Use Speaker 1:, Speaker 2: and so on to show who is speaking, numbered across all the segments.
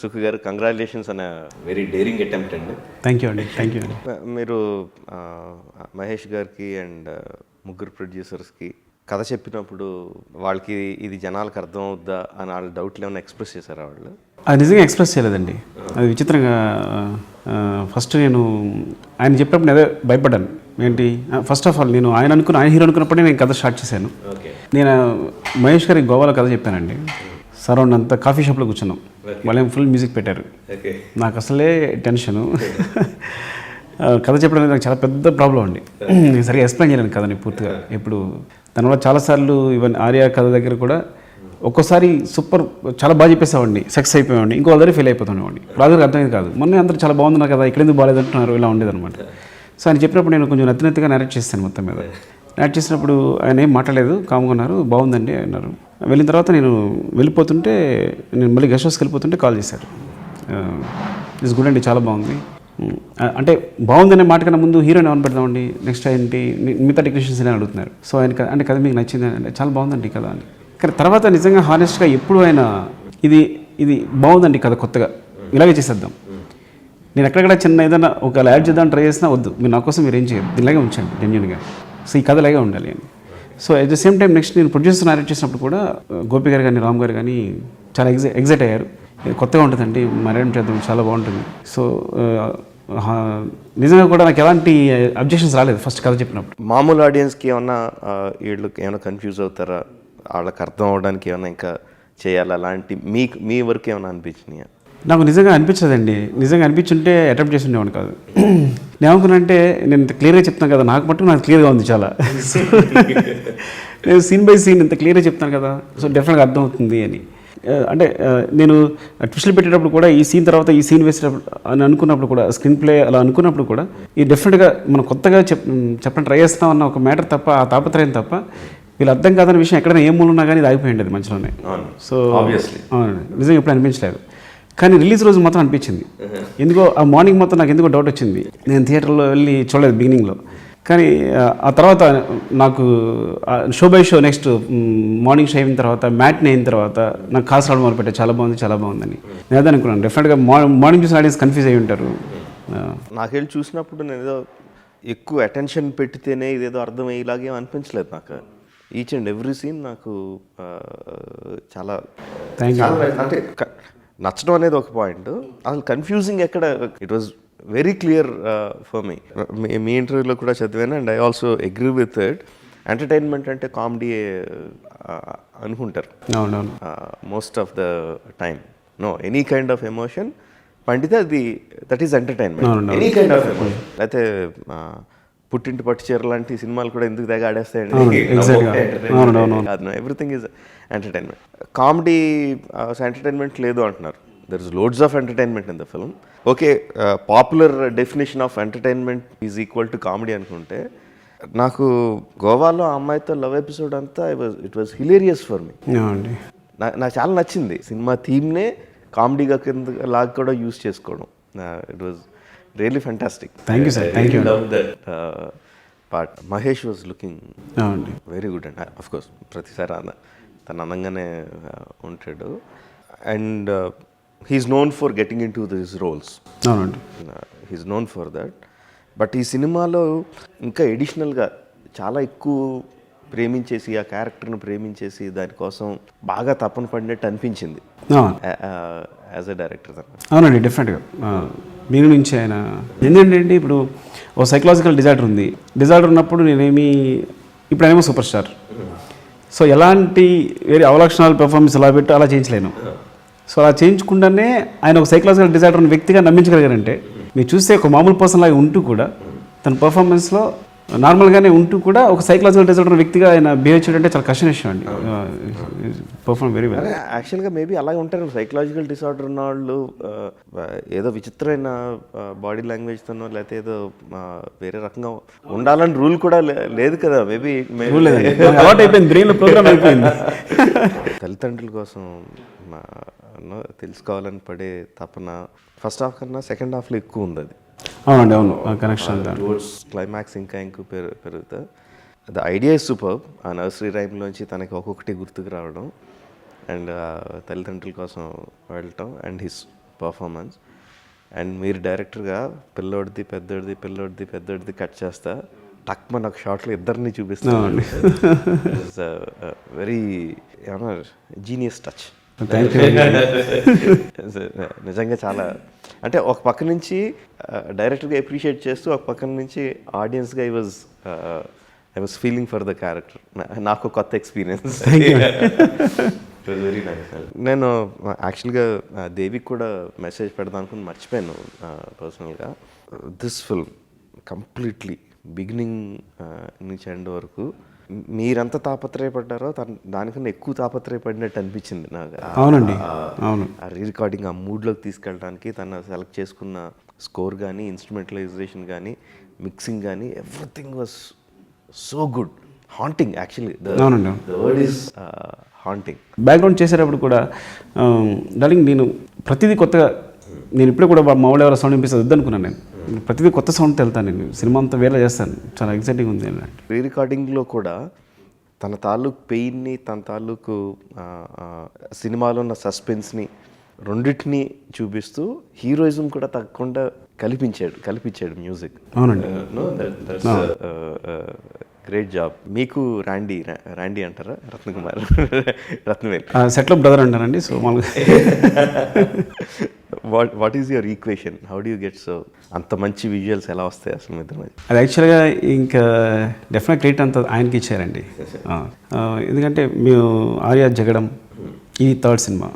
Speaker 1: సుఖ గారు కంగ్రాచులేషన్స్ అనే వెరీ డేరింగ్ అటెంప్ట్ అండి.
Speaker 2: థ్యాంక్ యూ అండి థ్యాంక్ యూ అండి.
Speaker 1: మీరు మహేష్ గారికి అండ్ ముగ్గురు ప్రొడ్యూసర్స్కి కథ చెప్పినప్పుడు వాళ్ళకి ఇది జనాలకు అర్థం అవుద్దా అని వాళ్ళ డౌట్లు ఏమైనా ఎక్స్ప్రెస్ చేశారా వాళ్ళు?
Speaker 2: అది నిజంగా ఎక్స్ప్రెస్ చేయలేదండి. అది విచిత్రంగా ఫస్ట్ నేను ఆయన చెప్పినప్పుడు నేను అదే భయపడ్డాను. ఏంటి? ఫస్ట్ ఆఫ్ ఆల్ నేను ఆయన అనుకున్న ఆయన హీరో అనుకున్నప్పుడే నేను కథ స్టార్ట్ చేశాను. నేను మహేష్ గారికి గోవాలో కథ చెప్పానండి. సరౌండ్ అంతా కాఫీ షాప్లో కూర్చున్నాం. వాళ్ళేం ఫుల్ మ్యూజిక్ పెట్టారు. నాకు అసలే టెన్షను కథ చెప్పడం నాకు చాలా పెద్ద ప్రాబ్లం అండి. నేను సరిగా ఎక్స్ప్లెయిన్ చేయలేను కథని పూర్తిగా. ఇప్పుడు దానివల్ల చాలాసార్లు ఈవెన్ ఆర్య కథ దగ్గర కూడా ఒక్కోసారి సూపర్ చాలా బాగా చెప్పేసామండి సక్సెస్ అయిపోయామండి ఇంకో దగ్గర ఫెయిల్ అయిపోతున్నామండి రాజుగారికి అర్థమైంది కాదు. మొన్న అందరూ చాలా బాగుంది కదా ఇక్కడ ఎందుకు బాగాలేదు అంటున్నారు ఇలా ఉండేదన్నమాట. సో ఆయన చెప్పినప్పుడు నేను కొంచెం నత్తినత్తిగా నేరేట్ చేస్తాను మొత్తం మీద. నేరేట్ చేసినప్పుడు ఆయన ఏం మాట్లాడలేదు కామ్గా ఉన్నారు బాగుందండి అన్నారు. వెళ్ళిన తర్వాత నేను వెళ్ళిపోతుంటే నేను మళ్ళీ గెస్ట్ హౌస్కి వెళ్ళిపోతుంటే కాల్ చేశారు. ఇస్ గుడ్ అండి చాలా బాగుంది. అంటే బాగుందనే మాట కన్నా ముందు హీరోని ఎవరు పెడదామండి నెక్స్ట్ ఏంటి మిగతా టెక్నీషియన్స్ అని అడుగుతున్నారు. సో ఆయన అంటే కథ మీకు నచ్చింది అంటే చాలా బాగుందండి కథ అని. కానీ తర్వాత నిజంగా హానెస్ట్గా ఎప్పుడు ఆయన ఇది ఇది బాగుందండి కథ కొత్తగా ఇలాగే చేసేద్దాం. నేను ఎక్కడెక్కడ చిన్న ఏదైనా ఒక యాడ్ చేద్దాం ట్రై చేసినా వద్దు మీరు నా కోసం మీరు ఏం చేయరు ఇలాగే ఉంచండి జెన్యున్గా సో ఈ కథ ఇలాగే ఉండాలి అని. So at the same time next నేను ప్రొడ్యూసర్ నారేట్ చేసినప్పుడు కూడా ఆ, గోపి గారు కానీ రామ్ గారు కానీ చాలా ఎగ్జై ఎగ్జైట్ అయ్యారు. కొత్తగా ఉంటుందండి మరేం చేద్దాం చాలా బాగుంటుంది. సో హా, నిజంగా కూడా నాకు ఎలాంటి అబ్జెక్షన్స్ రాలేదు ఫస్ట్ కథ చెప్పినప్పుడు.
Speaker 1: మామూలు ఆడియన్స్కి ఏమన్నా ఆ, వీళ్ళు ఏమైనా కన్ఫ్యూజ్ అవుతారా? వాళ్ళకి అర్థం అవడానికి ఏమైనా ఇంకా చేయాలా? అలాంటి మీకు మీ వరకు ఏమైనా అనిపించినాయా?
Speaker 2: నాకు నిజంగా అనిపించదండి. నిజంగా అనిపించుంటే అటెంప్ట్ చేసి ఉండేవాడిని కాదు. నేను ఏమనుకున్నానంటే నేను ఇంత క్లియర్గా చెప్తాను కదా నాకు మటుకు నాకు క్లియర్గా ఉంది చాలా. నేను సీన్ బై సీన్ ఇంత క్లియర్గా చెప్తాను కదా సో డెఫినెట్గా అర్థమవుతుంది అని. అంటే నేను ట్విస్టులు పెట్టేటప్పుడు కూడా ఈ సీన్ తర్వాత ఈ సీన్ వేసేటప్పుడు అని అనుకున్నప్పుడు కూడా స్క్రీన్ ప్లే అలా అనుకున్నప్పుడు కూడా ఈ డెఫినెట్గా మనం కొత్తగా చెప్ చెప్పడం ట్రై చేస్తాం అన్న ఒక మ్యాటర్ తప్ప ఆ తాపత్రయం తప్ప వీళ్ళు అర్థం కాదన్న విషయం ఎక్కడైనా ఏ మూలన్నా కానీ ఇది ఆగిపోయింది మధ్యలోనే.
Speaker 1: అవును.
Speaker 2: సో. అవునండి. నిజంగా ఎప్పుడు అనిపించలేదు. కానీ రిలీజ్ రోజు మాత్రం అనిపించింది. ఎందుకో ఆ మార్నింగ్ మొత్తం నాకు ఎందుకో డౌట్ వచ్చింది. నేను థియేటర్లో వెళ్ళి చూడలేదు బిగినింగ్లో. కానీ ఆ, తర్వాత నాకు show by show next morning show అయిన తర్వాత మ్యాట్ని అయిన తర్వాత నాకు కాల్స్ రావడం మొదలుపెట్టారు. చాలా బాగుంది చాలా బాగుందని. నేను అదే అనుకున్నాను. డెఫినెట్గా మార్నింగ్ చూసిన ఆడియన్స్ కన్ఫ్యూజ్ అయి ఉంటారు. ఆ,
Speaker 1: నాకెళ్ళి చూసినప్పుడు నేను ఏదో ఎక్కువ అటెన్షన్ పెట్టితేనే ఇదేదో అర్థమయ్యేలాగే అనిపించలేదు నాకు. ఈచ్ అండ్ ఎవ్రీ సీన్ నాకు చాలా. చాలా అంటే నచ్చడం అనేది ఒక పాయింట్. అసలు కన్ఫ్యూజింగ్ ఎక్కడ? It was very clear for me me ఇంటర్వ్యూలో కూడా చదివాను and I also agree with it entertainment అంటే కామెడీ అనుకుంటారు.
Speaker 2: అవునవును.
Speaker 1: Most of the time no any kind of emotion పండితే అది that is entertainment any kind of emotion అయితే ఆ, పుట్టింటి పట్టు చీర లాంటి సినిమాలు కూడా ఎందుకు తెగ ఆడేస్తాయండి? Everything is entertainment comedy entertainment లేదు అంటున్నారు. There is loads of entertainment in the film okay popular definition of entertainment is equal to comedy అనుకుంటే నాకు గోవాలో ఆ అమ్మాయితో లవ్ ఎపిసోడ్ అంతా it was hilarious for me నాకు చాలా నచ్చింది. సినిమా థీమ్నే కామెడీగా కింద లాగా కూడా యూస్ చేసుకోవడం. It was really fantastic
Speaker 2: Thank you, sir. Thank you.
Speaker 1: Love that part Mahesh was looking
Speaker 2: అవునండి.
Speaker 1: Very good and of course ప్రతిసారి అన్న తను అందంగానే uh, ఉంటాడు. And he's known for getting in to this roles
Speaker 2: అవునండి.
Speaker 1: He's known for that but ఈ సినిమాలో ఇంకా ఎడిషనల్గా చాలా ఎక్కువ ప్రేమించేసి ఆ క్యారెక్టర్ని ప్రేమించేసి దానికోసం బాగా తపన పడినట్టు అనిపించింది. యాజ్ అ డైరెక్టర్
Speaker 2: అవునండి డెఫినెట్గా మీరు నుంచి ఆయన. ఎందుకంటే ఇప్పుడు ఓ సైకలాజికల్ డిజార్డర్ ఉంది. డిజార్డర్ ఉన్నప్పుడు నేనేమి ఇప్పుడు ఆయనేమో సూపర్ స్టార్ సో ఎలాంటి వేరే అవలక్షణాలు పెర్ఫార్మెన్స్ ఎలా పెట్టి అలా చేయించలేను. సో అలా చేయించకుండానే ఆయన ఒక సైకలాజికల్ డిజార్డర్ ఉన్న వ్యక్తిగా నమ్మించగలిగారంటే మీరు చూస్తే ఒక మామూలు పర్సన్ లాగా ఉంటూ కూడా తన పర్ఫార్మెన్స్లో నార్మల్గానే ఉంటూ కూడా ఒక సైకలాజికల్ డిజార్డర్ వ్యక్తిగా ఆయన బిహేవ్ చేయడం అంటే చాలా కష్టం విషయం అండి. పర్ఫార్మ్ వెరీ వెల్
Speaker 1: యాక్చువల్గా మేబీ అలాగే ఉంటారు. సైకలాజికల్ డిసార్డర్ ఉన్న వాళ్ళు ఏదో విచిత్రమైన బాడీ లాంగ్వేజ్తోనో లేకపోతే ఏదో ఆ, వేరే రకంగా ఉండాలని రూల్ కూడా లేదు కదా. మేబీ
Speaker 2: లేదండి. అలవాటు అయిపోయింది. బ్రెయిన్లో ప్రోగ్రామ్ అయిపోయింది.
Speaker 1: తల్లిదండ్రుల కోసం అన్న తెలుసుకోవాలని పడే తపన ఫస్ట్ హాఫ్ కన్నా సెకండ్ హాఫ్లో ఎక్కువ ఉంది అది.
Speaker 2: అవునండి అవును. కనెక్షన్
Speaker 1: టువర్డ్స్ క్లైమాక్స్ ఇంకా ఎక్కువ పెరు పెరుగుతా ద ఐడియా ఇస్ సూపర్ ఆ నర్సరీ రైమ్లోంచి తనకి ఒక్కొక్కటి గుర్తుకు రావడం. అండ్ తల్లిదండ్రుల కోసం వెళ్ళటం అండ్ హిస్ పర్ఫార్మెన్స్ అండ్ మీరు డైరెక్టర్గా పిల్లోడిది పెద్దోడిది పిల్లోడిది పెద్దోడిది కట్ చేస్తా టక్మన్ ఒక షార్ట్లో ఇద్దరిని చూపిస్తాను వెరీ ఏమన్నారు జీనియస్ టచ్
Speaker 2: థ్యాంక్ యూ
Speaker 1: నిజంగా చాలా. అంటే ఒక పక్క నుంచి డైరెక్ట్గా అప్రిషియేట్ చేస్తూ ఒక పక్క నుంచి ఆడియన్స్గా I was I was feeling for the character నాకు కొత్త ఎక్స్పీరియన్స్ వెరీ నైస్ నేను యాక్చువల్గా దేవికి కూడా మెసేజ్ పెడదాం అనుకుని మర్చిపోయాను పర్సనల్గా దిస్ ఫిల్మ్ కంప్లీట్లీ బిగినింగ్ నుంచి ఎండ్ వరకు మీరెంత తాపత్రయపడ్డారో తన దానికన్నా ఎక్కువ తాపత్రయపడినట్టు అనిపించింది నాకు.
Speaker 2: అవునండి. అవును.
Speaker 1: ఆ రీ రికార్డింగ్ ఆ మూడ్లోకి తీసుకెళ్ళడానికి తను సెలెక్ట్ చేసుకున్న స్కోర్ కానీ ఇన్స్ట్రుమెంటలైజేషన్ కానీ మిక్సింగ్ కానీ everything was so good haunting actually word is haunting
Speaker 2: background చేసేటప్పుడు కూడా డార్లింగ్ నేను ప్రతిదీ కొత్తగా నేను ఇప్పుడే కూడా మా వాళ్ళు ఎవరో సౌండ్ వినిపిస్తుంది వద్దనుకున్నాను నేను. ప్రతిదీ కొత్త సౌండ్తో వెళ్తాను నేను. సినిమా అంతా వేరే చేస్తాను. చాలా ఎక్సైటింగ్ ఉంది అన్నట్టు
Speaker 1: రీ రికార్డింగ్లో కూడా తన తాలూకు పెయిన్ని తన తాలూకు సినిమాలో ఉన్న సస్పెన్స్ని రెండింటిని చూపిస్తూ హీరోయిజం కూడా తగ్గకుండా కల్పించాడు కల్పించాడు మ్యూజిక్.
Speaker 2: అవునండి.
Speaker 1: గ్రేట్ జాబ్ మీకు రాండీ రాండీ అంటారా? రత్నకుమార్. రత్నవేల్.
Speaker 2: సెట్లో బ్రదర్ అంటానండి సో మామూలుగా.
Speaker 1: What what is your equation how do get so అంత మంచి విజువల్స్ ఎలా వస్తాయి అసలు మీ ఇద్దరి మధ్య?
Speaker 2: అది యాక్చువల్గా ఇంకా డెఫినెట్ క్రెడిట్ అంతా ఆయనకి ఇచ్చారండి. ఎందుకంటే మేము ఆర్యా జగడం ఇది థర్డ్ సినిమా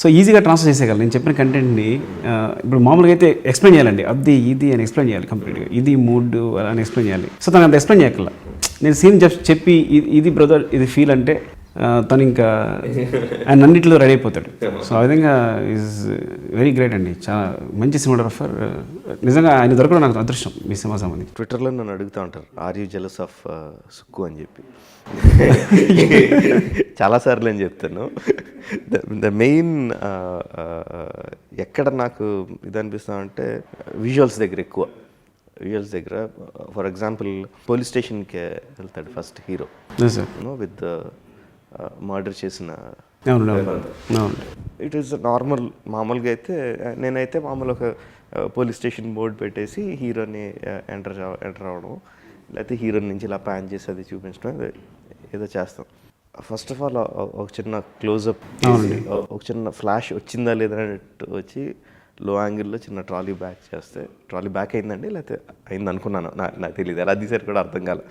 Speaker 2: సో ఈజీగా ట్రాన్స్ఫర్ చేసేయగలం. నేను చెప్పిన కంటెంట్ని ఇప్పుడు మామూలుగా అయితే ఎక్స్ప్లెయిన్ చేయాలండి. అది ఇది అని ఎక్స్ప్లెయిన్ చేయాలి కంప్లీట్గా ఇది మూడ్ అని ఎక్స్ప్లెయిన్ చేయాలి. సో తను అంత ఎక్స్ప్లెయిన్ చేయగల నేను సీన్ జస్ట్ చెప్పి ఇది- ఇది బ్రదర్ ఇది ఫీల్ అంటే తను ఇంకా ఆయన అన్నింటిలో రెడీ అయిపోతాడు. సో ఆ విధంగా ఈజ్ వెరీ గ్రేట్ అండి. చాలా మంచి సినిమాగ్రాఫర్ నిజంగా ఆయన దొరకడం నాకు అదృష్టం మీ సినిమా సంబంధించి.
Speaker 1: ట్విట్టర్లో నన్ను అడుగుతూ ఉంటారు are you jealous of Sukku అని చెప్పి. చాలాసార్లు అని చెప్తాను. ద మెయిన్ ఎక్కడ నాకు ఇది అనిపిస్తా అంటే విజువల్స్ దగ్గర ఎక్కువ. విజువల్స్ దగ్గర ఫర్ ఎగ్జాంపుల్ పోలీస్ స్టేషన్కి వెళ్తాడు ఫస్ట్ హీరో విత్ మర్డర్ చేసిన ఇట్ ఈస్ నార్మల్ మామూలుగా అయితే నేనైతే మామూలు ఒక పోలీస్ స్టేషన్ బోర్డు పెట్టేసి హీరోని ఎంటర్ ఎంటర్ అవ్వడం లేకపోతే హీరోని నుంచి ఇలా ప్యాన్ చేసి అది చూపించడం ఏదో- ఏదో చేస్తాం. ఫస్ట్ ఆఫ్ ఆల్ ఒక చిన్న క్లోజప్ ఒక చిన్న ఫ్లాష్ వచ్చిందా లేదా అన్నట్టు వచ్చి లో యాంగిల్లో చిన్న ట్రాలీ బ్యాక్ చేస్తే ట్రాలీ బ్యాక్ అయిందండి? లేకపోతే అయింది అనుకున్నాను. నా నాకు తెలియదు ఎలా తీసారు కూడా అర్థం కాలే.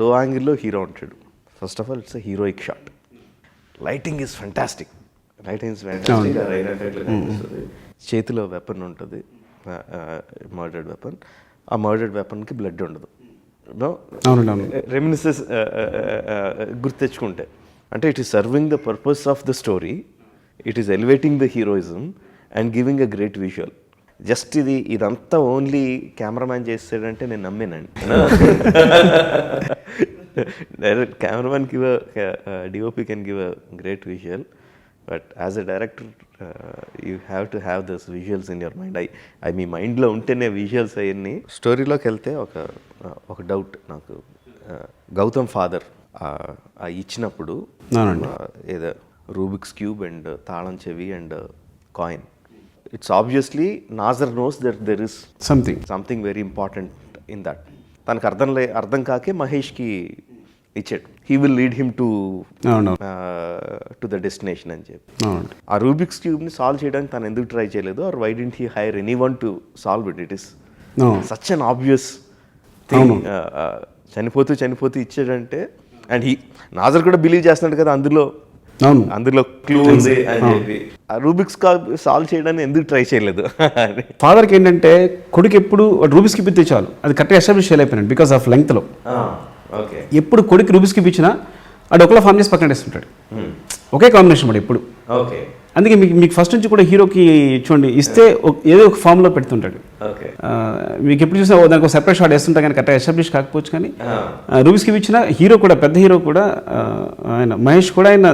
Speaker 1: లో యాంగిల్లో హీరో ఉంటాడు. First of all it's heroic shot lighting is fantastic lighting చేతిలో వెపన్ ఉంటుంది. మర్డర్డ్ వెపన్ ఆ మర్డర్డ్ వెపన్కి బ్లడ్ ఉండదు. నో? రెమినిసెస్ గుర్తు తెచ్చుకుంటే. అంటే it is serving the purpose of the story it is elevating the heroism and giving a great visual just ఇది ఇదంతా ఓన్లీ కెమెరామ్యాన్ చేస్తాడంటే నేను నమ్మేనండి. Direct cameraman give DOP can give a great visual but as a director you have to have those visuals in your mind I I మీ మైండ్లో ఉంటేనే visuals అవన్నీ. స్టోరీలోకి వెళ్తే ఒక uh, ఒక డౌట్ నాకు uh, గౌతమ్ ఫాదర్ ఆ ఇచ్చినప్పుడు uh, ఏదో రూబిక్స్ క్యూబ్ అండ్ తాళం చెవి and coin it's obviously Nassar knows that there is
Speaker 2: something
Speaker 1: something very important in that తనకు అర్థం లే అర్థం కాకే మహేష్కి ఇచ్చాడు. He will lead him to to the destination అని చెప్పి. ఆ రూబిక్స్ క్యూబ్ని సాల్వ్ చేయడానికి తను ఎందుకు ట్రై చేయలేదు? Or why didn't he hire anyone to solve it it is such an obvious thing చనిపోతూ చనిపోతూ ఇచ్చాడంటే అండ్ హీ నాజర్ కూడా బిలీవ్ చేస్తున్నాడు కదా అందులో.
Speaker 2: అవును.
Speaker 1: అందులో క్లూ ఉంది అని చెప్పి. ఆ రూబిక్స్ సాల్వ్ చేయడానికి ఎందుకు ట్రై చేయలేదు?
Speaker 2: ఫాదర్కి ఏంటంటే కొడుకు ఎప్పుడు రూబీస్ కిప్ ఇస్తే చాలు. అది కరెక్ట్గా ఎస్టాబ్లిష్ చేయలేకపోయినాడు బికాస్ ఆఫ్ లెంగ్త్లో
Speaker 1: ఓకే.
Speaker 2: ఎప్పుడు కొడుకు రూబీస్ కిప్ ఇచ్చినా అడు ఒకలా ఫార్మ్ చేసి పక్కన వేస్తుంటాడు ఒకే కాంబినేషన్ వాడు ఎప్పుడు.
Speaker 1: ఓకే.
Speaker 2: అందుకే మీకు మీకు ఫస్ట్ నుంచి కూడా హీరోకి చూడండి ఇస్తే ఏదో ఒక ఫామ్లో పెడుతుంటాడు. మీకు ఎప్పుడు చూసినా దానికి ఒక సెపరేట్ షాట్ వేస్తుంటా కానీ కరెక్ట్గా ఎస్టాబ్లిష్ కాకపోవచ్చు కానీ రూబిస్కి ఇచ్చిన హీరో కూడా పెద్ద హీరో కూడా ఆయన మహేష్ కూడా ఆయన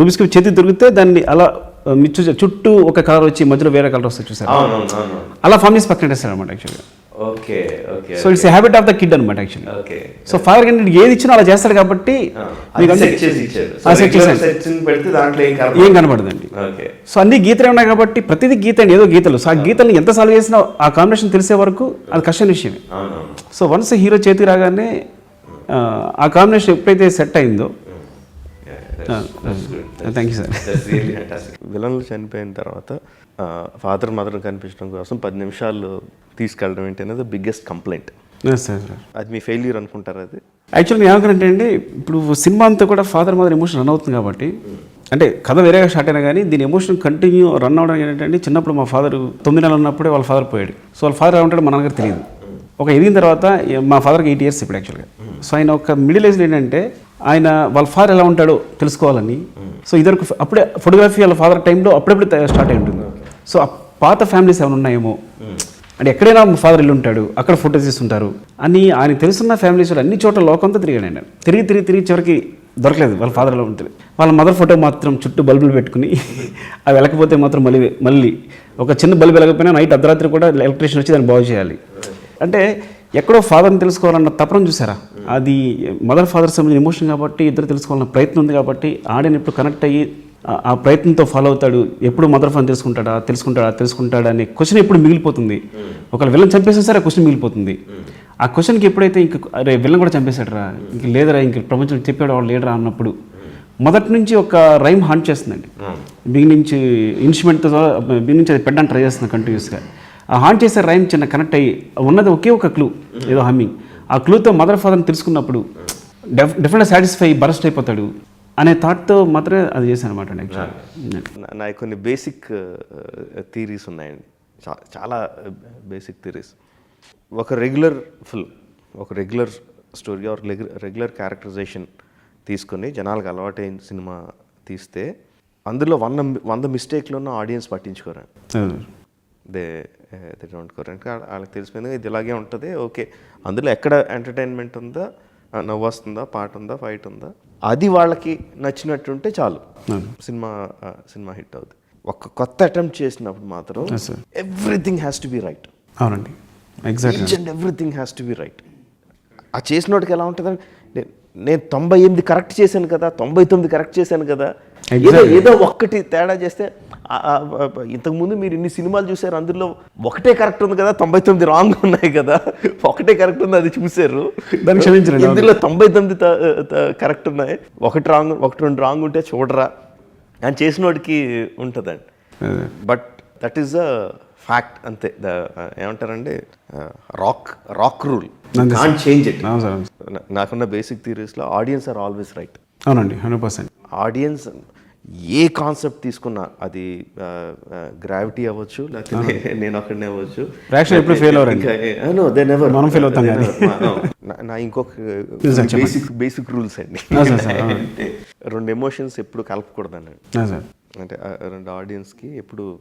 Speaker 2: రూబిస్కి చేతి దొరికితే దాన్ని అలా చుట్టూ ఒక కలర్ వచ్చి మధ్యలో వేరే కలర్ వస్తుంది చూసారు? అలా ఫామ్ చేసి పక్కన వేస్తారు అనమాట యాక్చువల్గా
Speaker 1: okay okay
Speaker 2: so it's habit of the kid అనమాట యాక్చువల్లీ
Speaker 1: ఓకే
Speaker 2: సో ఫాదర్ కంటే ఏది ఇచ్చినా అలా చేస్తాడు కాబట్టి
Speaker 1: దాంట్లో ఏం
Speaker 2: కనపడదండి
Speaker 1: ఓకే
Speaker 2: సో అన్ని గీతలే ఉన్నాయి కాబట్టి ప్రతిదీ గీత అండి ఏదో గీతలు. సో ఆ గీతల్ని ఎంత సాల్వ్ చేసినా ఆ కాంబినేషన్ తెలిసే వరకు అది కష్టం విషయమే. సో వన్స్ హీరో చేతికి రాగానే ఆ కాంబినేషన్ ఎప్పుడైతే సెట్ అయిందో థ్యాంక్ యూ సార్
Speaker 1: విలన్లు చనిపోయిన తర్వాత ఫాదర్ మదర్ కనిపించడం కోసం పది నిమిషాలు తీసుకెళ్ళడం ఏంటి అనేది బిగ్గెస్ట్ కంప్లైంట్
Speaker 2: సార్
Speaker 1: అది మీ ఫెయిల్యూర్ అనుకుంటారా అది?
Speaker 2: యాక్చువల్లీ ఏమనుకుంటే అండి ఇప్పుడు సినిమా అంతా కూడా ఫాదర్ మదర్ ఎమోషన్ రన్ అవుతుంది కాబట్టి అంటే కథ వేరేగా స్టార్ట్ అయినా కానీ దీని ఎమోషన్ కంటిన్యూ రన్ అవడం ఏంటంటే చిన్నప్పుడు మా ఫాదర్ తొమ్మిది నెలలు ఉన్నప్పుడే వాళ్ళ ఫాదర్ పోయాడు. సో వాళ్ళ ఫాదర్ ఎలా ఉంటాడో మా నాన్నగారు తెలియదు. ఒక ఎదిగిన తర్వాత మా ఫాదర్కి ఎయిట్ ఇయర్స్ ఇప్పుడు యాక్చువల్గా సో ఆయన ఒక మిడిల్ ఏజ్లో ఏంటంటే ఆయన వాళ్ళ ఫాదర్ ఎలా ఉంటాడో తెలుసుకోవాలని. సో ఇద్దరు అప్పుడే ఫోటోగ్రఫీ వాళ్ళ ఫాదర్ టైంలో అప్పుడప్పుడు స్టార్ట్ అయి ఉంటుంది. సో ఆ పాత ఫ్యామిలీస్ ఏమైనా ఉన్నాయేమో? అంటే ఎక్కడైనా ఫాదర్ ఇల్లు ఉంటాడు అక్కడ ఫోటోస్ తీస్తుంటారు అని ఆయన తెలుసున్న ఫ్యామిలీస్ అన్ని చోట్ల లోకంతా తిరిగాడు ఆయన. తిరిగి తిరిగి తిరిగి చివరికి దొరకలేదు వాళ్ళ ఫాదర్ ఎలా ఉంటుంది వాళ్ళ మదర్ ఫోటో మాత్రం చుట్టూ బల్బులు పెట్టుకుని అవి వెళ్ళకపోతే మాత్రం మళ్ళీ మళ్ళీ ఒక చిన్న బల్బు వెళ్ళకపోయినా నైట్ అర్ధరాత్రి కూడా ఎలక్ట్రీషియన్ వచ్చి దాన్ని బాగు చేయాలి. అంటే ఎక్కడో ఫాదర్ని తెలుసుకోవాలన్న తపనం చూసారా? అది మదర్ ఫాదర్ సంబంధించిన ఎమోషన్ కాబట్టి ఇద్దరు తెలుసుకోవాలన్న ప్రయత్నం ఉంది కాబట్టి ఆడియన్ ఇప్పుడు కనెక్ట్ అయ్యి ఆ- ప్రయత్నంతో ఫాలో అవుతాడు. ఎప్పుడు మదర్ ఫాదర్ తెలుసుకుంటాడా తెలుసుకుంటాడా తెలుసుకుంటాడా అనే క్వశ్చన్ ఎప్పుడు మిగిలిపోతుంది. ఒకవేళ విలన్ చంపేసినా సరే ఆ క్వశ్చన్ మిగిలిపోతుంది. ఆ క్వశ్చన్కి ఎప్పుడైతే ఇంక అరే విలన్ కూడా చంపేశాడు రా ఇంక లేదరా ఇంక ప్రపంచం చెప్పాడు వాడు లేడరా అన్నప్పుడు మొదటి నుంచి ఒక రైమ్ హాంట్ చేస్తుందండి. బిగినింగ్ నుంచి ఇన్స్ట్రుమెంట్తో బిగినింగ్ నుంచి అది పెట్టడానికి ట్రై చేస్తుంది కంటిన్యూస్గా ఆ హాంట్ చేసే రైమ్ చిన్న కనెక్ట్ అయ్యి ఉన్నది ఒకే ఒక క్లూ ఏదో హమ్మింగ్ ఆ క్లూతో మదర్ ఫాదర్ని తెలుసుకున్నప్పుడు డెఫ్ డెఫినెట్గా సాటిస్ఫై బరస్ట్ అయిపోతాడు అనే థాట్తో మాత్రమే అది చేశాను అనమాట యాక్చువల్లీ
Speaker 1: నా- నా కొన్ని బేసిక్ థీరీస్ ఉన్నాయండి. చాలా బేసిక్ థీరీస్ ఒక రెగ్యులర్ ఫిల్మ్ ఒక రెగ్యులర్ స్టోరీ ఒక రెగ్యులర్ క్యారెక్టరైజేషన్ తీసుకొని జనాలకు అలవాటైన సినిమా తీస్తే అందులో వంద వంద మిస్టేక్లు ఉన్న ఆడియన్స్ పట్టించుకోరండి. దే దే డోంట్ కరెంట్ వాళ్ళకి తెలిసిపోయింది ఇది ఇలాగే ఉంటుంది. ఓకే. అందులో ఎక్కడ ఎంటర్టైన్మెంట్ ఉందా? నవ్వు వస్తుందా పాట ఉందా ఫైట్ ఉందా అది వాళ్ళకి నచ్చినట్టుంటే చాలు. సినిమా సినిమా హిట్ అవుతుంది ఒక కొత్త అటెంప్ట్ చేసినప్పుడు మాత్రం. Everything has to be right
Speaker 2: అవునండి. Exactly
Speaker 1: each and everything has to be right ఆ చేసినోడికి ఎలా ఉంటుందండి నేను తొంభై ఎనిమిది కరెక్ట్ చేశాను కదా తొంభై తొమ్మిది కరెక్ట్ చేశాను కదా. ఏదో ఏదో ఒక్కటి తేడా చేస్తే ఇంతకుముందు మీరు ఇన్ని సినిమాలు చూశారు అందులో ఒకటే కరెక్ట్ ఉంది కదా తొంభై తొమ్మిది రాంగ్ ఉన్నాయి కదా. ఒకటే కరెక్ట్ ఉంది అది చూశారు.
Speaker 2: క్షమించండి.
Speaker 1: ఇందులో తొంభై తొమ్మిది కరెక్ట్ ఉన్నాయి. ఒకటి రాంగ్ ఒకటి రెండు రాంగ్ ఉంటే చూడరా. అని చేసినోడికి ఉంటుందండి. But that is a fact అంతే. ద ఏమంటారండి? Rock rock rule can change it నాకున్న బేసిక్ థీరీస్లో ఆడియన్స్ ఆర్ ఆల్వేస్ రైట్
Speaker 2: అవునండి హండ్రెడ్ పర్సెంట్
Speaker 1: ఆడియన్స్ ఏ కాన్సెప్ట్ తీసుకున్నా అది గ్రావిటీ అవ్వచ్చు లేకపోతే నేను అక్కడనే అవ్వచ్చు.
Speaker 2: ఎప్పుడు అవ్వరండి. మనం fail అవుతాం.
Speaker 1: నా- నా ఇంకొక. బేసిక్ బేసిక్ రూల్స్ అండి. రెండు ఎమోషన్స్ ఎప్పుడు కలపకూడదండి.
Speaker 2: సార్.
Speaker 1: అంటే రెండు ఆడియన్స్కి ఎప్పుడు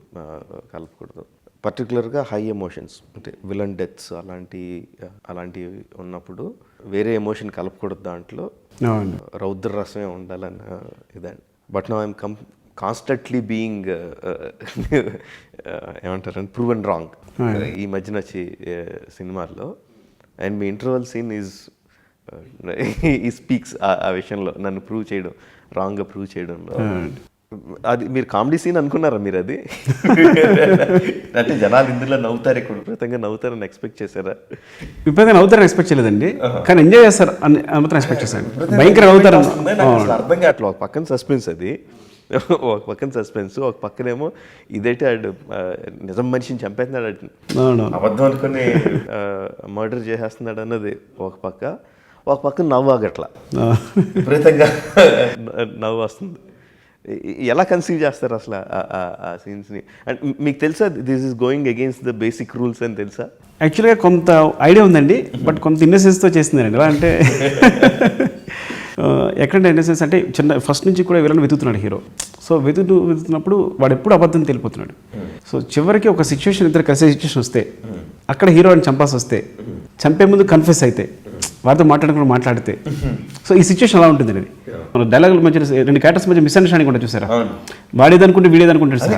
Speaker 1: కలపకూడదు. పర్టికులర్గా హై ఎమోషన్స్ అంటే విలన్ డెత్స్ అలాంటి అలాంటివి ఉన్నప్పుడు వేరే ఎమోషన్ కలపకూడదు దాంట్లో. రౌద్ర రసమే ఉండాలన్న ఇదండి. But no I'm come constantly being ఏమంటారంటే ప్రూవ్ అండ్ రాంగ్. ఈ మధ్యన వచ్చి uh, సినిమాల్లో. అండ్ మీ ఇంటర్వల్ సీన్ ఈజ్ ఈ స్పీక్స్ ఆ విషయంలో నన్ను ప్రూవ్ చేయడం రాంగ్గా ప్రూవ్ చేయడంలో. అది మీరు కామెడీ సీన్ అనుకున్నారా మీరు అది? అంటే జనాలు ఇందులో నవ్వుతారు ఇక్కడ విపరీతంగా నవ్వుతారని ఎక్స్పెక్ట్ చేశారా?
Speaker 2: విపరీతంగా అవుతారని ఎక్స్పెక్ట్ చేయలేదండి. కానీ ఎంజాయ్ చేస్తారు అని మాత్రం ఎక్స్పెక్ట్ చేశాను భయంకర
Speaker 1: అసలు అర్థం కావట్లేదు. ఒక పక్కన సస్పెన్స్ అది. ఒక పక్కన సస్పెన్స్ ఒక పక్కనేమో ఇదైతే ఆడు నిజం మనిషిని చంపేస్తున్నాడు అబద్ధం అనుకుని మర్డర్ చేసేస్తున్నాడు అన్నది ఒక పక్క. ఒక పక్క నవ్వు ఆగట్ల. విపరీతంగా నవ్వు వస్తుంది. ఎలా కన్సీవ్ చేస్తారు అసలు ఆ- ఆ- సీన్స్ని అండ్ మీకు తెలుసా this is going against the basic rules అని తెలుసా?
Speaker 2: యాక్చువల్గా కొంత ఐడియా ఉందండి బట్ కొంత ఇన్నోసెన్స్తో చేసిందండి ఎలా అంటే ఎక్కడంటే ఇన్నసెన్స్ అంటే చిన్న ఫస్ట్ నుంచి కూడా వీళ్ళని వెతుకుతున్నాడు హీరో సో వెతుకుతూ వెతుకుతున్నప్పుడు వాడు ఎప్పుడు అబద్ధం తెలిపోతున్నాడు. సో చివరికి ఒక సిచ్యువేషన్ ఇద్దరు కలిసే సిచ్యువేషన్ వస్తే అక్కడ హీరోని చంపాల్సి వస్తే చంపే ముందు కన్ఫ్యూస్ అయితే వారితో మాట్లాడకుండా మాట్లాడితే. సో ఈ సిచ్యువేషన్ అలా ఉంటుంది ఇది మన డైలాగుల మధ్య రెండు క్యారెక్టర్స్ మధ్య మిస్అండర్స్టాండింగ్ ఉంటుంది చూసారా?
Speaker 1: అవును.
Speaker 2: వాడేది అనుకుంటే వీడేది అనుకుంటాడు సార్.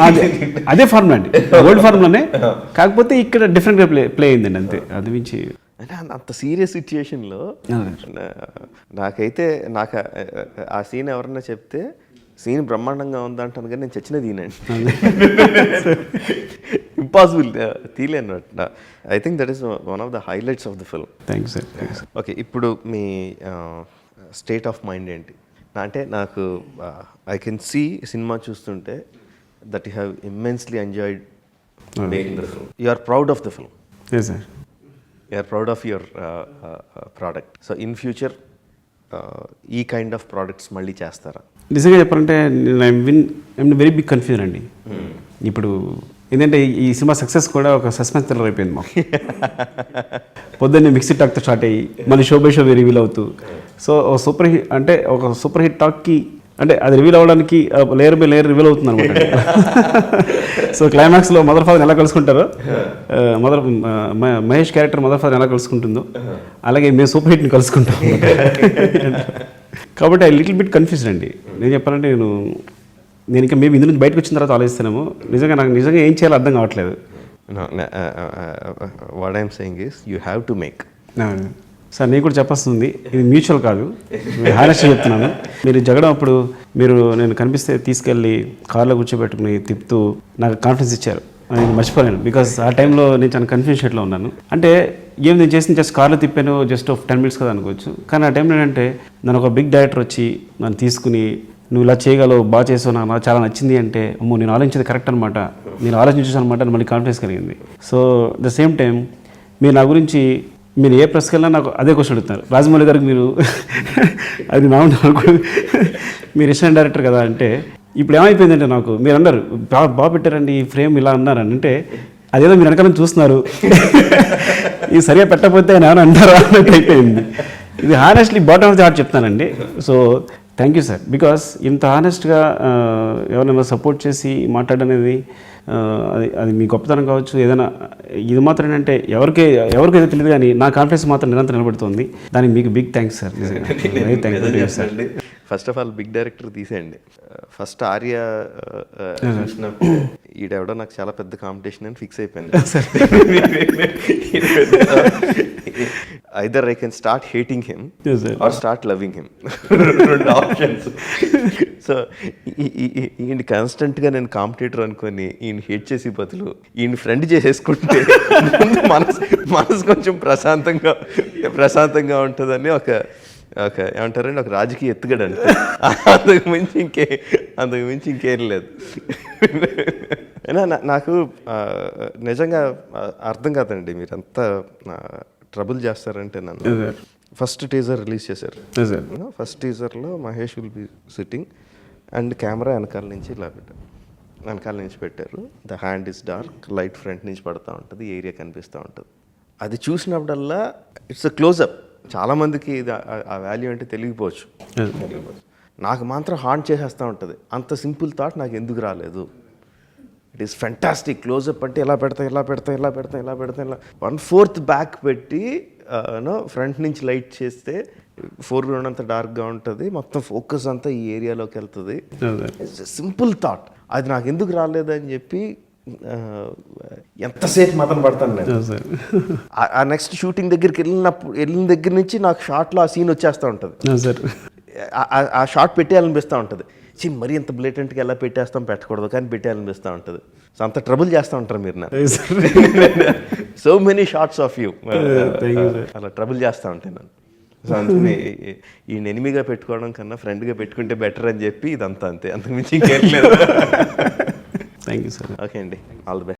Speaker 2: అదే అదే ఫార్ములా అండి. ఓల్డ్ ఫార్ములానే కాకపోతే ఇక్కడ డిఫరెంట్గా ప్లే ప్లే అయిందండి అంతే. అది మించి
Speaker 1: అంటే అంత- సీరియస్ సిచ్యుయేషన్లో నాకైతే నాకు ఆ- సీన్ ఎవరన్నా చెప్తే సీన్ బ్రహ్మాండంగా ఉందంటాను కానీ నేను చచ్చినా తీనండి impossible తీలేను I think that is one of the highlights of the film
Speaker 2: thank you sir
Speaker 1: okay ఇప్పుడు మీ స్టేట్ ఆఫ్ మైండ్ ఏంటి? అంటే నాకు ఐ కెన్ సీ సినిమా చూస్తుంటే that you have immensely enjoyed making the film you are proud of the film
Speaker 2: sir
Speaker 1: you are proud of your product so in future ఈ kind of products మళ్ళీ చేస్తారా?
Speaker 2: నిజంగా చెప్పాలంటే I'm win I'm very big confusion అండి. ఇప్పుడు ఏంటంటే ఈ cinema success కూడా ఒక సస్పెన్స్ థ్రిల్లర్ అయిపోయింది మాకు. పొద్దున్నే మిక్సీ టాక్తో స్టార్ట్ అయ్యి మళ్ళీ షో బై షో రివీల్ అవుతూ. సో ఒక సూపర్ హిట్ అంటే ఒక సూపర్ హిట్ టాక్కి అంటే అది రివీల్ అవ్వడానికి లేయర్ బై లేయర్ రివీల్ అవుతుంది అనమాట సో క్లైమాక్స్లో మదర్ ఫాదర్ ఎలా కలుసుకుంటారో mother Mahesh character mother father ఎలా కలుసుకుంటుందో అలాగే మేము సూపర్ హిట్ని కలుసుకుంటాం. కాబట్టి ఐ లిటిల్ బిట్ కన్ఫ్యూజ్డ్ అండి. నేను చెప్పాలంటే నేను నేను ఇంకా మేము ఇందు నుంచి బయటకు వచ్చిన తర్వాత ఆలోచిస్తానేమో. నిజంగా నాకు నిజంగా ఏం చేయాలో అర్థం కావట్లేదు.
Speaker 1: What I'm saying is you have to make
Speaker 2: sir నేను కూడా చెప్పాల్సింది ఇది మ్యూచువల్ కాదు. హానెస్ట్ చెప్తున్నాను. మీరు జగడం అప్పుడు మీరు నేను కనిపిస్తే తీసుకెళ్ళి కార్లో కూర్చోబెట్టుకుని తిప్పుతూ నాకు కాన్ఫిడెన్స్ ఇచ్చారు. నేను మర్చిపోలేను. బికాస్ ఆ టైంలో నేను చాలా కన్ఫ్యూజ్ షేట్లో ఉన్నాను. అంటే ఏం నేను చేసిన జస్ట్ కార్లో తిప్పాను జస్ట్ ఒక టెన్ మినిట్స్ కదా అనుకోవచ్చు. కానీ ఆ టైంలో ఏంటంటే నన్ను ఒక బిగ్ డైరెక్టర్ వచ్చి నన్ను తీసుకుని నువ్వు ఇలా చేయగలవు బాగా చేసావు నాకు చాలా నచ్చింది అంటే అమ్మో నేను ఆలోచించేది కరెక్ట్ అనమాట నేను ఆలోచించాను అనమాట మళ్ళీ కాన్ఫిడెన్స్ కలిగింది. సో ద సేమ్ టైం మీరు నా గురించి మీరు ఏ ప్రెస్కి వెళ్ళినా నాకు అదే క్వశ్చన్ అడుగుతున్నారు. రాజమౌళి గారికి మీరు అది నా నాకు మీరు ఇష్టం డైరెక్టర్ కదా అంటే ఇప్పుడు ఏమైపోయిందంటే నాకు మీరు అన్నారు బాగా బాగా పెట్టారండి ఈ ఫ్రేమ్ ఇలా అన్నారని అంటే అదేదో మీరు వెనకాల చూస్తున్నారు. ఇది సరిగా పెట్టకపోతే ఆయన ఏమైనా అంటారా? అన్నట్టు అయిపోయింది. ఇది honestly bottom of the heart చెప్తానండి. So thank you sir because ఇంత హానెస్ట్గా ఎవరైనా సపోర్ట్ చేసి ఆ, అది అది మీ గొప్పతనం కావచ్చు ఏదైనా ఇది మాత్రం ఏంటంటే ఎవరికి ఎవరికైతే తెలియదు కానీ నా కాన్ఫిడెన్స్ మాత్రం నిరంతరం నిలబడుతుంది. దానికి మీకు big thanks sir thank you sir
Speaker 1: first of all big director తీసేయండి. ఫస్ట్ ఆర్య uh, చూసినప్పుడు ఈడెవడో నాకు చాలా పెద్ద కాంపిటీషన్ అని ఫిక్స్ అయిపోయింది. Either I can start hating him. Or start loving him రెండు ఆప్షన్స్ సో ఈయన కాన్స్టెంట్గా నేను కాంపిటేటర్ అనుకొని ఈయన హేట్ చేసి బదులు ఈయన ఫ్రెండ్ చేసేసుకుంటే మనసు మనసు కొంచెం ప్రశాంతంగా ప్రశాంతంగా ఉంటుందని ఒక ఒక ఏమంటారండి ఒక రాజకీయ ఎత్తుగడ అంటే అంతకు మించి ఇంకే అంతకు మించి ఇంకేం లేదు. నాకు నిజంగా అర్థం కాదండి మీరు అంత ట్రబుల్ చేస్తారంటే నన్ను. ఫస్ట్ టీజర్ రిలీజ్ చేశారు. ఫస్ట్ టీజర్లో Mahesh will be sitting and camera వెనకాల నుంచి ఇలా పెట్టారు. వెనకాల నుంచి పెట్టారు. The hand is dark light front నుంచి పడుతూ ఉంటుంది ఏరియా కనిపిస్తూ ఉంటుంది. అది చూసినప్పుడల్లా ఇట్స్ అ క్లోజప్ చాలామందికి ఇది ఆ- వాల్యూ అంటే తెలియకపోవచ్చు. నాకు మాత్రం హార్ట్ చేసేస్తూ ఉంటుంది. అంత సింపుల్ థాట్ నాకు ఎందుకు రాలేదు? ఇట్ ఈస్ ఫెంటాస్టిక్ క్లోజప్ అంటే ఎలా పెడతా ఎలా పెడతా ఎలా పెడతా ఎలా పెడతా ఇలా వన్ ఫోర్త్ బ్యాక్ పెట్టి నో ఫ్రంట్ నుంచి లైట్ చేస్తే ఫోర్ గ్రౌండ్ అంతా డార్క్గా ఉంటుంది. మొత్తం ఫోకస్ అంతా ఈ ఏరియాలోకి వెళ్తుంది. సింపుల్ థాట్ అది నాకు ఎందుకు రాలేదని చెప్పి ఎంతసేపు మతం పడతాను నేను. ఆ- నెక్స్ట్ షూటింగ్ దగ్గరికి వెళ్ళినప్పుడు వెళ్ళిన దగ్గర నుంచి నాకు షార్ట్లో ఆ సీన్ వచ్చేస్తూ ఉంటుంది. ఆ షార్ట్ పెట్టేయాలనిపిస్తూ ఉంటుంది. చి మరీ ఇంత బ్లేటెంట్గా ఎలా పెట్టేస్తాం పెట్టకూడదు కానీ పెట్టేయాలనిపిస్తూ ఉంటుంది. సో అంత ట్రబుల్ చేస్తూ ఉంటారు మీరు నా so many shorts of you. అలా ట్రబుల్ చేస్తూ ఉంటాను నేను సో అందుకని ఈ ఎనిమిగా పెట్టుకోవడం కన్నా ఫ్రెండ్గా పెట్టుకుంటే బెటర్ అని చెప్పి ఇదంతా అంతే. అంతకుమించి ఇంకేం లేదు.
Speaker 2: థ్యాంక్ యూ సార్
Speaker 1: ఓకే అండి. All the best